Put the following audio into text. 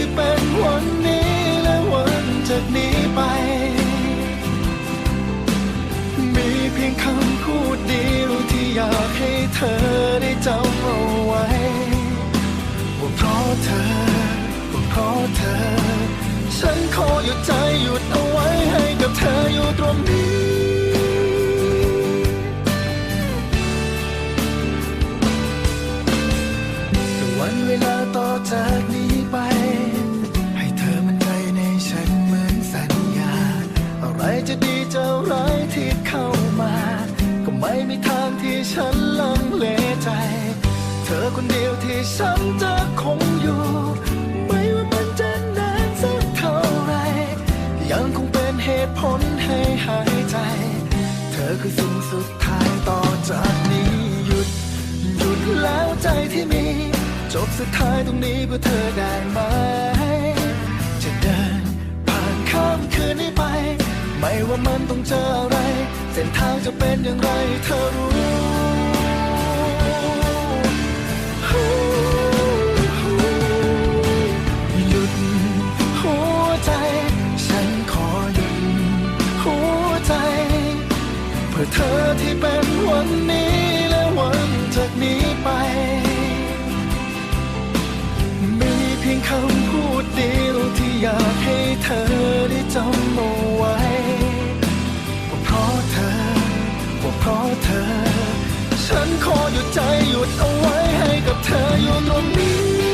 ที่เป็นวันนี้และวันจากนี้ไป มีเพียงคำพูดเดียวที่อยากให้เธอได้จำเอาไว้ว่าเพราะเธอว่าเพราะเธอ ฉันขอหยุดใจหยุดเอาไว้ให้กับเธออยู่ตรงนี้วันเวลาต่อจากนี้ ดีจะร้ายที่เข้ามา ก็ไม่มีทางที่ฉันลังเลใจ เธอคนเดียวที่ฉันจะคงอยู่ ไม่ว่ามันจะนานสักเท่าไร ยังคงเป็นเหตุผลให้หายใจ เธอคือสิ่งสุดท้ายต่อจากนี้หยุด หยุดแล้วใจที่มี จบสุดท้ายตรงนี้เพื่อเธอได้ไหม ว่ามันต้องเจออะไร เส้นทางจะเป็นอย่างไรเธอรู้หยุดหัวใจ ฉันขอหยุดหัวใจ เพื่อเธอที่เป็นวันนี้และวันจากนี้ไป หยุดใจหยุดเอาไว้ให้กับเธออยู่ตรงนี้